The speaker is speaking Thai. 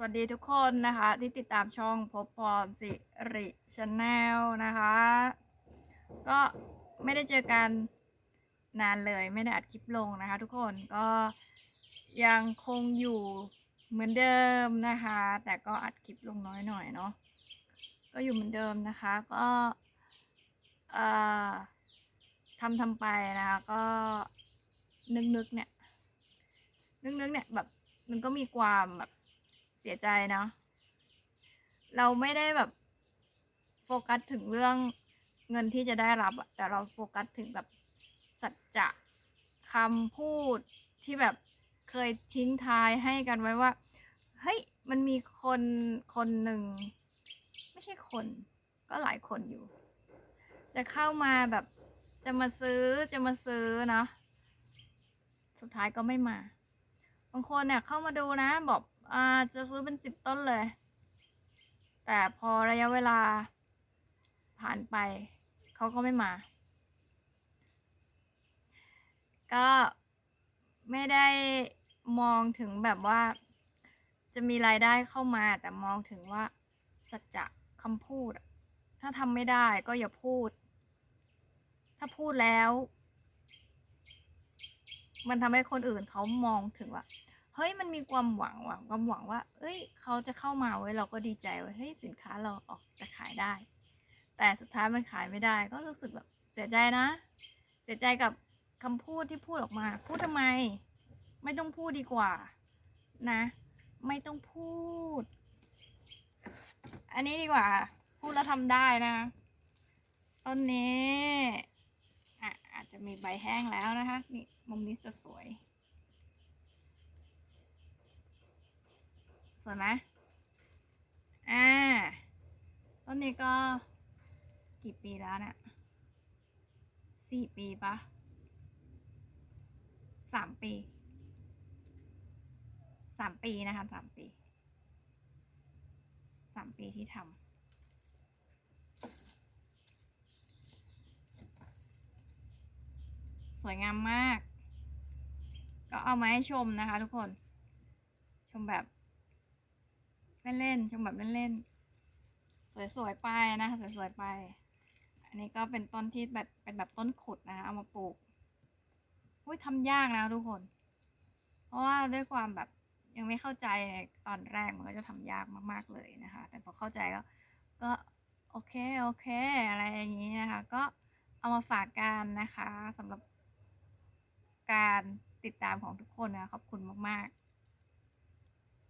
สวัสดีทุกคนนะคะ ที่ติดตามช่องพบพรสิริชาแนลนะคะ ก็ไม่ได้เจอกันนานเลยไม่ได้อัดคลิปลงนะคะ ทุกคนก็ยังคงอยู่เหมือนเดิมนะคะ แต่ก็อัดคลิปลงน้อยหน่อยเนาะก็อยู่เหมือนเดิมนะคะก็เอ่อทำทำไปนะคะ ก็นึกนึกๆเนี่ยนึกนึกๆเนี่ยแบบมันก็มีความแบบ เสียใจเนาะเราไม่ได้แบบ โฟกัสถึงเรื่องเงินที่จะได้รับแต่เราโฟกัสถึงแบบสัจจะคำพูดที่แบบเคยทิ้งท้ายให้กันไว้ว่า เฮ้ย มันมีคนคนหนึ่ง ไม่ใช่คน ก็หลายคนอยู่ จะเข้ามาแบบจะมาซื้อจะมาซื้อเนาะสุดท้ายก็ไม่มา บางคนเนี่ยเข้ามาดูนะ บอก อ่าจะซื้อเป็นสิบต้นเลย แต่พอระยะเวลาผ่านไป เขาก็ไม่มา ก็ไม่ได้มองถึงแบบว่า จะมีรายได้เข้ามา แต่มองถึงว่า สัจจะคำพูด ถ้าทำไม่ได้ก็อย่าพูด ถ้าพูดแล้ว มันทำให้คนอื่นเขามองถึงว่า เฮ้ยมันมีความหวังว่ะความหวังว่า เอ้ย เขาจะเข้ามาเว้เราก็ดีใจเว้เฮ้ยสินค้าเราออกจะขายได้ แต่สุดท้ายมันขายไม่ได้ ก็รู้สึกแบบเสียใจนะ เสียใจกับคำพูดที่พูดออกมา พูดทำไม ไม่ต้องพูดดีกว่า นะ ไม่ต้องพูด อันนี้ดีกว่า พูดแล้วทำได้นะต้นนี้อะอาจจะมีใบแห้งแล้วนะคะ นี่มุมนี้จะสวย วยไหมอ่า ต้นนี้ก็ กี่ปีแล้วเนี่ยสี่ปีปะสามปีสามปีนะคะสามปีสามปีที่ทำสวยงามมาก ก็เอามาให้ชมนะคะทุกคน ชมแบบ เล่นๆชมแบบเล่นๆสวยๆไปนะคะสวยๆไป อันนี้ก็เป็นต้นที่แบบเป็นแบบต้นขุดนะคะเอามาปลูกอุ้ยทำยากนะทุกคน เพราะว่าด้วยความแบบยังไม่เข้าใจตอนแรกมันก็จะทำยากมากๆเลยนะคะ แต่พอเข้าใจก็ก็โอเคโอเค อะไรอย่างนี้นะคะ ก็เอามาฝากกันนะคะสำหรับการติดตามของทุกคนนะขอบคุณมาก ๆ